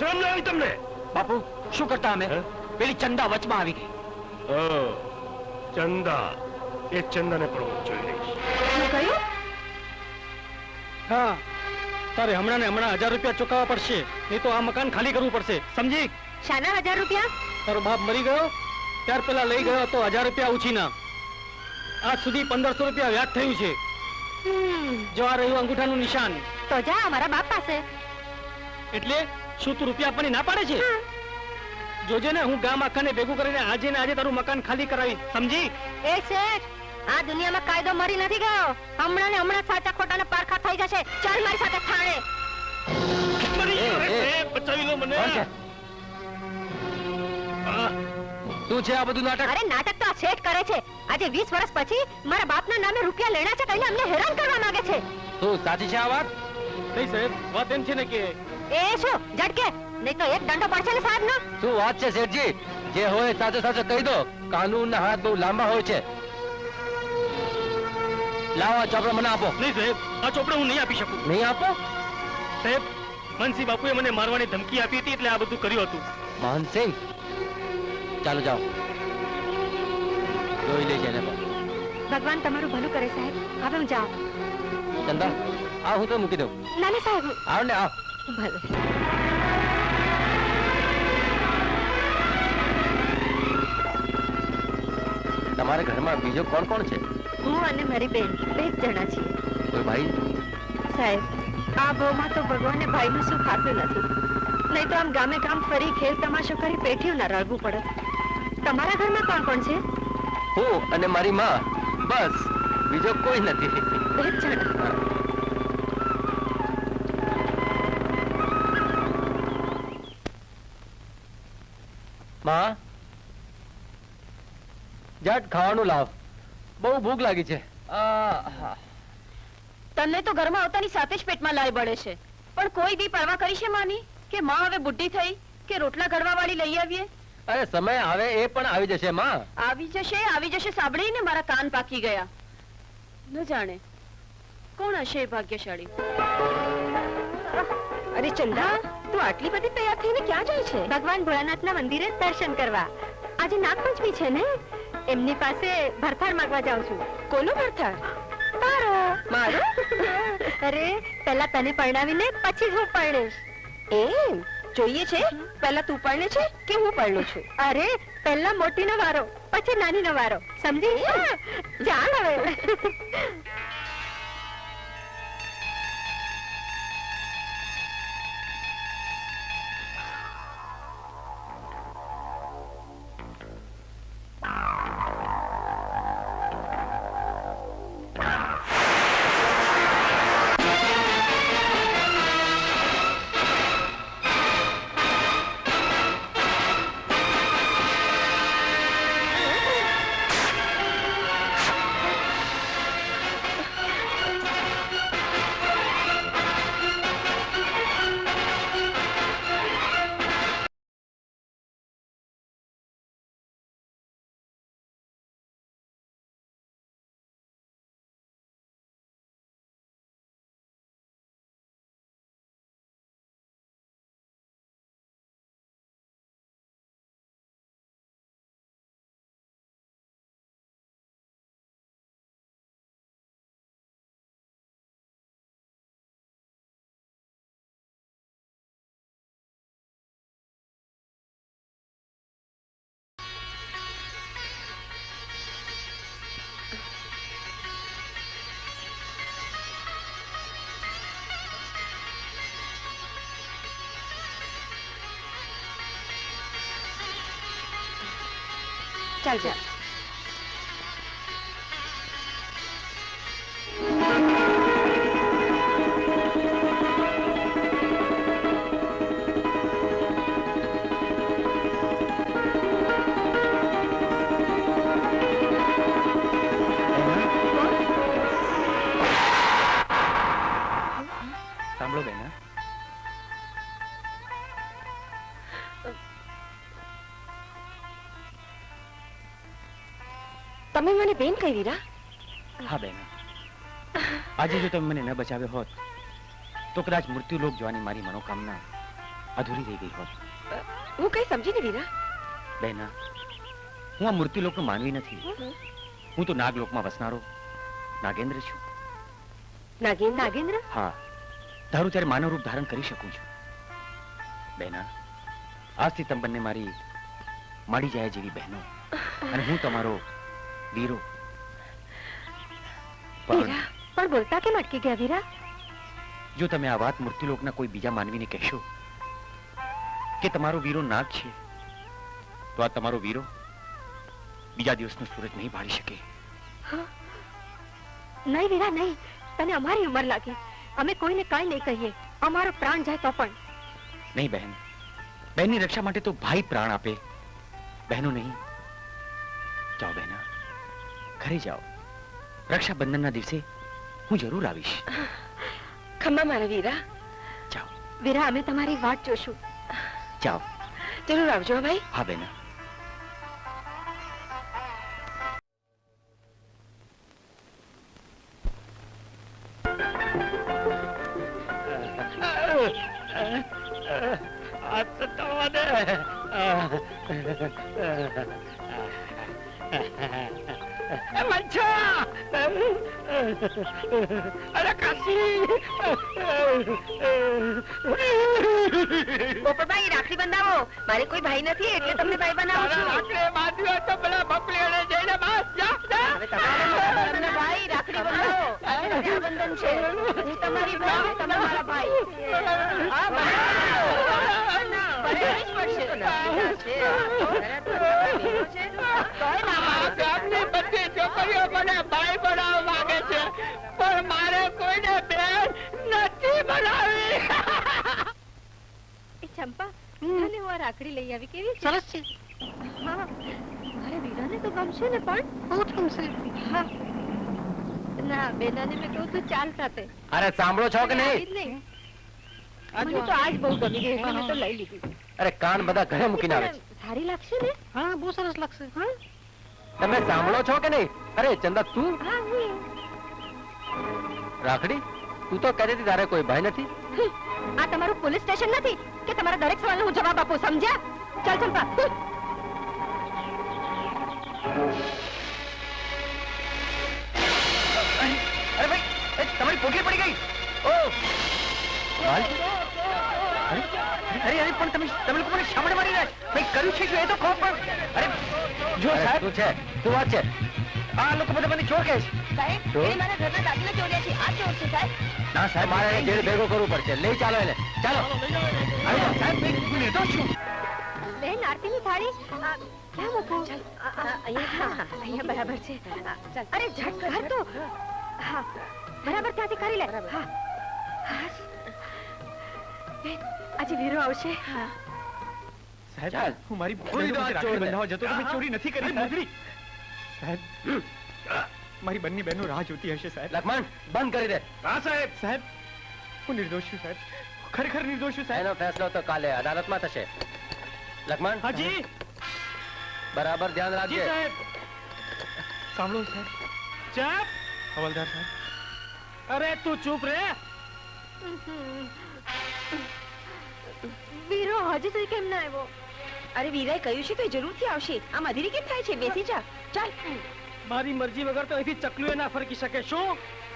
શરમ ના આવી તમને? બાપુ શું કરતા અમે? પેલી ચંદા વચમાં આવી ગઈ. ચંદા. એ ચંદાને પણ હું જોઈ લઈશ. શું કહ્યું? હા તારે હમણાં ને હમણાં હજાર રૂપિયા ચૂકવવા પડશે. નહીં તો આ મકાન ખાલી કરવું પડશે. સમજી? શાના હજાર રૂપિયા? તારો બાપ મરી ગયો? ત્યાર પેલા લઈ ગયો તો હજાર રૂપિયા ઉછીના. આજ સુધી પંદરસો રૂપિયા વ્યાજ થયું છે. હમ, જો આ રહ્યું અંગૂઠાનું નિશાન. તો જા અમારા બાપ પાસે. એટલે? શું તું રૂપિયા આપવાની ના પાડે છે? જોજે ને હું ગામ આખાને ભેગું કરીને આજે ને આજે તારું મકાન ખાલી કરાવી સમજી? એ શેઠ આ દુનિયામાં કાયદો મરી નથી ગયો. હમણાં ને હમણાં સાચા ખોટાના પારખા થઈ જશે. ચાલ મારી સાથે થાણે. બચાવી લો મને. શું છે આ બધું નાટક? અરે નાટક તો આ શેઠ કરે છે. આજે 20 વર્ષ પછી મારા બાપના નામે રૂપિયા લેણા છે કહીને અમને હેરાન કરવા માંગે છે. શું સાચી છે આ વાત? નહીં સાહેબ વાત એમ છે ને કે એ શું ઝટકે? નહીં તો એક દંડો પડશે ને સાહેબ નો શું વાત છે શેઠજી? જે હોય સાચો સાચો કહી દો. કાનૂનના હાથ બહુ લાંબા હોય છે. લાવો ચોપડો મને આપો. નહીં સાહેબ આ ચોપડો હું નહીં આપી શકું. નહીં આપો? સાહેબ મનસિંહ બાપુએ મને મારવાની ધમકી આપી હતી એટલે આ બધું કર્યું હતું. મહનસિંહ ચાલો જાઓ. જોઈ લેજે એને પણ. ભગવાન તમારું ભલું કરે સાહેબ. હવે હું જાઉં. ચંદા આ હું તો મૂકી દઉં. ના ના સાહેબ. આવ ને આવ. ભલે. તમારા ઘરમાં બીજો કોણ કોણ છે? હું અને મારી બેન બે જ જણા છીએ. કોઈ ભાઈ? સાહેબ આ ભાવમાં તો ભગવાને ભાઈનું શું ખાતું નથી. નહીં તો આમ ગામે ગામ ફરી ખેલ તમાશો કરી પેઠીઓ ના રળવું પડે. તમારા ઘરમાં કોણ કોણ છે? હું અને મારી માં બસ બીજો કોઈ નથી. બે જ જણા. માં? જટ ખાવાનું લાવ. બહુ ભૂખ લાગી છે. તને તો ઘરમાં આવતાની સાથે જ પેટમાં લાય બળે છે. પણ કોઈ દી પરવા કરી છે માની? કે માં હવે બુઢી થઈ કે રોટલા ઘડવા વાળી લઈ આવીએ? અરે સમય આવે એ પણ આવી જશે માં. આવી જશે આવી જશે સાંભળીને મારા કાન પાકી ગયા. ન જાણે કોણ હશે ભાગ્યશાળી? અરે ચંદા તું આટલી બધી તૈયાર થઈને ક્યાં જાય છે? ભગવાન ભોળાનાથના મંદિરે દર્શન કરવા. આજે નાગપંચમી છે ને? એમની પાસે ભરથાર માંગવા જાઉં છું. કોનો ભરથાર તારો. મારો? અરે પહેલા તને પરણાવીને પછી જ હું પરણીશ. એમ? જોઈએ છે? પહેલા તું પરણે છે કે હું પરણું છું? અરે પહેલા મોટીનો વારો પછી નાનીનો વારો. સમજી? ચાલ હવે. ચાલ ચાલ સાંભળો બેન તમે મને બેન કહી વીરા હા બેન. આજે જો તમે મને ન બચાવ્યો હોત તો કદાચ મૃત્યુલોક જોવાની મારી મનોકામના અધૂરી રહી ગઈ હોત. હું કઈ સમજી નહીં વીરા? બહેના હું આ મૂર્તિલોકનો માનવી નથી. હું તો નાગલોકમાં વસનારો નાગેન્દ્ર છું. નાગેન્દ્ર? નાગેન્દ્ર? હા. ધારું ત્યારે માનવ રૂપ ધારણ કરી શકું છું. બેના આજથી તમે બંને મારી મળી જાય જેવી બહેનો. અને હું તમારો વીરો. પણ વીરા પણ બોલતા કેમ અટકી ગયા વીરા? જો તમે આ વાત મૃત્યુલોકના કોઈ બીજા માનવીને કહેશો કે તમારો વીરો નાગ છે તો આ તમારો વીરો બીજા દિવસનો સૂરજ નહીં ભાળી શકે. નહીં વીરા નહીં. તને અમારી ઉંમર લાગી. અમે કોઈને કાંઈ નહીં કહીએ. અમારો પ્રાણ જાય તો પણ. નહીં બહેન. બહેનની રક્ષા માટે તો ભાઈ પ્રાણ આપે. બહેનો નહીં. જાઓ બહેના. ઘરે જાઓ. રક્ષાબંધનના દિવસે હું જરૂર આવીશ. ખમ્મા મારા વીરા. જાઓ. વીરા અમે તમારી વાટ જોશું. જાઓ. જરૂર આવજો ભાઈ. હા બેના. Ha ha થવા દે અરે કાશી! પોપટભાઈ રાખડી બંધાવો મારે કોઈ ભાઈ નથી એટલે તમને ભાઈ બનાવો આટલે બાંધ્યો તો પેલા બકલીઓને જઈને બાસ જા ભાઈ રાખડી બંધાવો રક્ષાબંધન છે. હું તમારી ભાઈ તમે મારા ભાઈ. હા બધી છોકરીઓ મને ભાઈ બનાવવા માંગે છે પણ મારે કોઈને બેન નથી બનાવી. એ ચંપા તને હું આ રાખડી લઈ આવી કેવી છે? સરસ છે. હા મારે વીરાને તો ગમશે ને પણ? બહુ ગમશે. હા. ના બેનાને મેં કહું તું ચાલ સાથે અરે સાંભળો છો કે નહીં. મને તો આજ બહુ ગમી ગઈ. એટલે મેં તો લઈ લીધી. અરે કાન બધા ઘરે મૂકીને આવે છે. સારી લાગશે ને? હા બહુ સરસ લાગશે. હા? તમે સાંભળો છો કે નહીં? અરે ચંદા તું? હા હું. રાખડી તું તો કહેતી હતી તારે કોઈ ભાઈ નથી? આ તમારું પોલીસ સ્ટેશન નથી કે તમારા દરેક સવાલનો હું જવાબ આપું સમજ્યા? ચાલ ચંપા તમે લોકો મને શા માટે મારી રહ્યા? કર્યું છે એ તો કહો પણ. અરે જો સાહેબ. તું છે? તું વાત છે? આ લોકો બધા મને ચોર કહે છે. સાહેબ એ મારા ઘરના દાગીના ચોર્યા છે. આ ચોર છે સાહેબ. ના સાહેબ મારે એને જેલ ભેગો કરવું પડશે. લઈ ચાલો એને. ચાલો. અરે સાહેબ હું નિર્દોષ છું બેન આરતીની થાળી. ક્યાં મૂકું આ, આ, અહીંયા અહીંયા બરાબર છે. અરે ઝટ કર તો. હા બરાબર ત્યાંથી કરી લે. હા. હા આજે વીરો આવશે. હા. સાહેબ હું મારી દે. બંધાવવા જતો તો મેં ચોરી નથી કરી નજરી સાહેબ. મારી બંને બહેનો રાહ જોતી હશે સાહેબ. લખમણ બંધ કરી દે. હા સાહેબ. સાહેબ હું નિર્દોષ છું સાહેબ. ખરેખર નિર્દોષ છું સાહેબ. એનો ફેસલો તો કાલે અદાલતમાં થશે. લખમણ? હાજી. બરાબર ધ્યાન જી રાખજે સાહેબ. સાંભળો સાહેબ. ચાપ હવલદાર સાહેબ. અરે તું ચૂપ રે. વીરો હજી સુધી કેમ ના આવ્યો? અરે વીરાએ કહ્યું છે તો જરૂરથી આવશે? આ મધીરી કેમ થાય છે? બેસી જા. ચાલ. મારી મરજી વગર તો અહીંથી ચકલીઓ ના ફરકી શકે. શું?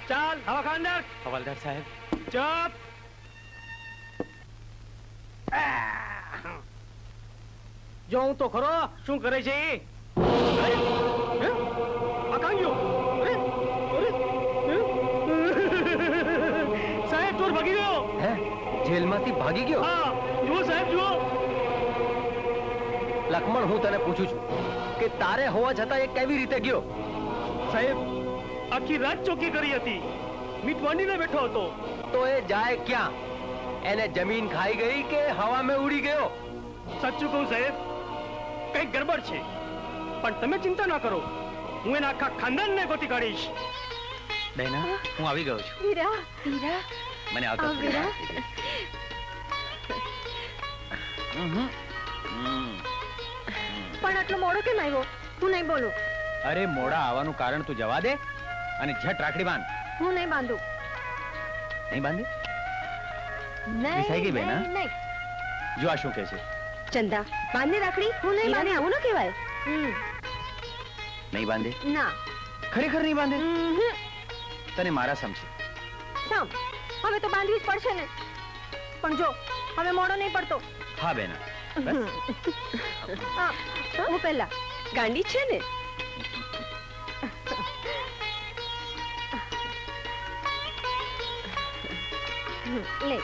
ચાલ હવા ખાંડર. હવલદાર સાહેબ. જો હું તો ખરો શું કરે છે એ? સાહેબ ચોર ભાગી ગયો. જેલમાંથી ભાગી ગયો? હા જુઓ સાહેબ જુઓ. લખમણ હું તને પૂછું છું કે તારે હોવા છતાં એ કેવી રીતે ગયો? સાહેબ આખી રાત ચોકી કરી હતી. મીટ માંડીને બેઠો હતો. તો એ જાય ક્યાં? એને જમીન ખાઈ ગઈ કે હવામાં ઉડી ગયો? સાચું કહું સાહેબ કઈ ગરબડ છે. પણ તમે ચિંતા ના કરો. હું એના આખા ખાનદાનને ગોતી કાઢીશ. બહેના હું આવી ગયો છું. વીરા વીરા મને આવતા વીરા હમ, હમ. પણ આટલો મોડો કેમ આવ્યો? તું નહીં બોલું. અરે મોડા આવવાનું કારણ તું જવા દે અને ઝટ રાખડી બાંધ. હું નહીં બાંધું. નહીં બાંધી? નહીં ગઈ બેન, નહીં, નહીં. જો આ શું કહે છે. ચંદા બાંધને રાખડી? હું નહીં બાંધે. આવું ન કહેવાય. હમ, નહીં બાંધે? ના. ખરેખર નહીં બાંધે? હમ, તને મારા સમજે સમ? હવે તો બાંધવી જ પડશે ને. પણ જો હવે મોડો નહીં પડતો. હા બેના હા, હું પહેલા. ગાંડી છે ને? લે.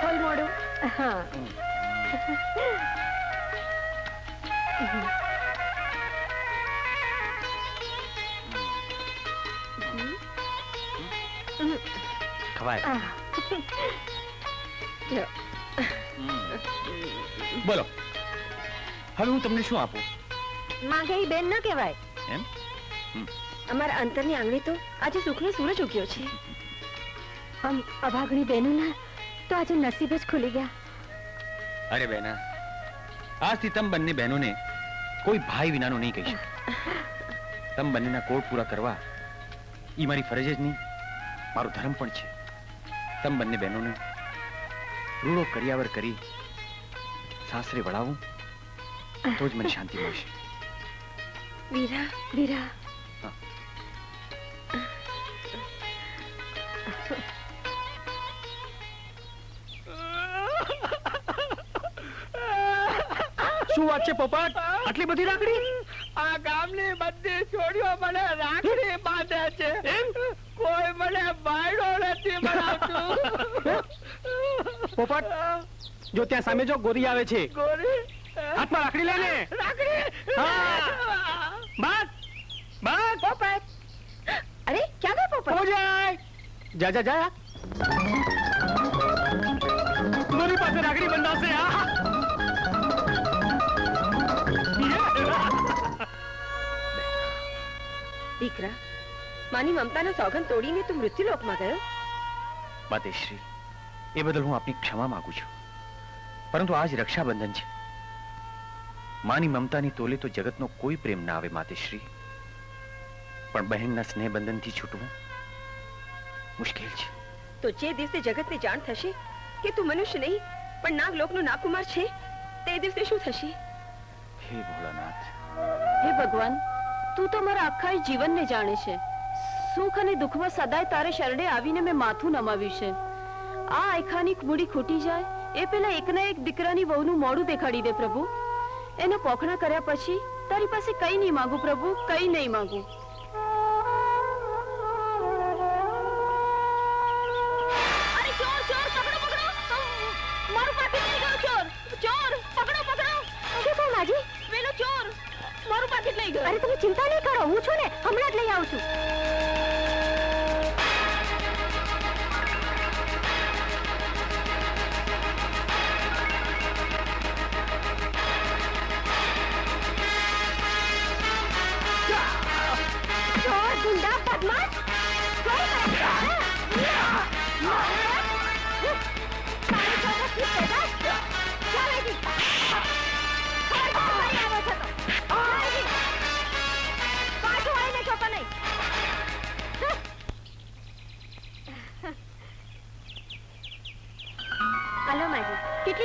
ખોલ મોડું. હા. ખવાય. બોલો. હવે હું તમને શું આપું? માંગે બેન ન કહેવાય. એમ? અમારા અંતરની આંગળી તો આજે સુખનો સૂરજ ઉગ્યો છે. આમ અભાગણી બહેનોના તો આજે નસીબ જ ખુલી ગયા. અરે બેના આજથી તમ બંને બહેનોને કોઈ ભાઈ વિનાનું નહીં કહીશ. તમ બંનેના કોડ પૂરા કરવા એ મારી ફરજ જ નહીં મારો ધર્મ પણ છે. તમ બંને બહેનોને રૂડો કર્યાવર કરી સાસરે વળાવું તો જ મને શાંતિ મળશે. વીરા વીરા શું વાત છે પોપટ? આટલી બધી રાખડી? આ ગામની બધી છોડીઓ મને રાખડી બાંધે છે. કોઈ મને બાયડો નથી બનાવતું. પોપટ જો ત્યાં સામે જો ગોરી આવે છે. ગોરી? હાથમાં રાખડી લે ને. રાખડી? હા. બાત બાત પોપટ. અરે ક્યાં ગયો પોપટ? હો જાય જા જા જા. મારી પાસે રાખડી બંધાશે આ દીકરા માની મમતાનો સોગંદ તોડીને તું મૃત્યુલોકમાં ગયો? માતેશ્રી એ બદલ હું આપની ક્ષમા માંગુ છું. પરંતુ આજ રક્ષાબંધન છે. માની મમતાની તોલે તો જગતનો કોઈ પ્રેમ ના આવે માતેશ્રી પણ બહેનના સ્નેહબંધનથી છૂટવું મુશ્કેલ છે. તો જે દિવસે જગતને જાણ થશે કે તું મનુષ્ય નહીં પણ નાગલોકનો નાગકુમાર છે તે દિવસે શું થશે? હે ભોળાનાથ. હે ભગવાન તું તો મારા આખા જીવનને જાણે છે. સુખ અને દુઃખમાં સદાય તારે શરણે આવીને મેં માથું નમાવ્યું છે. આ આયખાની મૂડી ખૂટી જાય, એ પેલા એકના એક દીકરાની વહુનું મોડું દેખાડી દે પ્રભુ. એનો પોખણા કર્યા પછી તારી પાસે કઈ નહીં માંગુ પ્રભુ, કઈ નહીં માંગુ.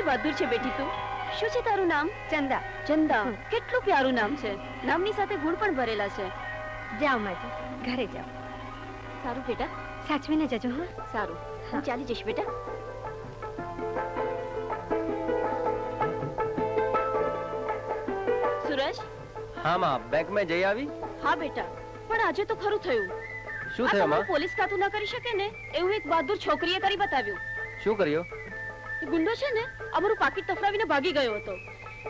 બહાદુર છે બેટી તું. શું છે તારું નામ? ચંદા. ચંદા. કેટલું પ્યારું નામ છે. નામની સાથે ગુણ પણ ભરેલા છે. જાઓ માજી ઘરે જાઓ. સારું બેટા. સાચવીને જજો હા. સારું. હા. ચાલી જઈશ બેટા. સુરજ? હા માં. બેંકમાં જઈ આવી. હા બેટા. પણ આજે તો ખરું થયું. શું થયું માં? પોલીસ કાતું ના કરી શકે ને? એવું એક બહાદુર છોકરીએ કરી બતાવ્યું. શું કર્યો? ગુંડો છે ને અમારું પાકીટ તફરાવીને ભાગી ગયો હતો.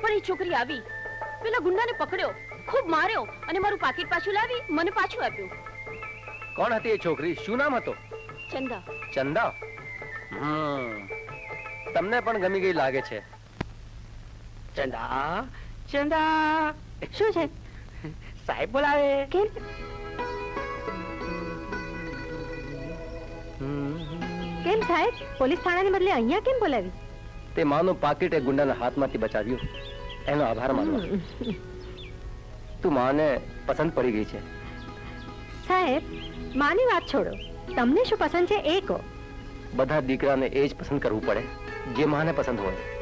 પણ એ છોકરી આવી. પેલા ગુંડાને પકડ્યો ખૂબ માર્યો અને મારું પાકીટ પાછું લાવી મને પાછું આપ્યું. કોણ હતી એ છોકરી? શું નામ હતો? ચંદા. ચંદા? હમ. તમને પણ ગમી ગઈ લાગે છે. ચંદા ચંદા. શું છે? સાહેબ બોલાવે. કેમ? સાહેબ પોલીસ થાણાને બદલે અહીંયા કેમ બોલાવી? તે માનું પાકીટ એ ગુંડાના હાથમાંથી બચાવ્યું. એનો આભાર માનવા તું માને પસંદ પડી ગઈ છે. સાહેબ માની વાત છોડો. તમને શું પસંદ છે એ કહો. બધા દીકરાને એ જ પસંદ કરવું પડે જે માને પસંદ હોય.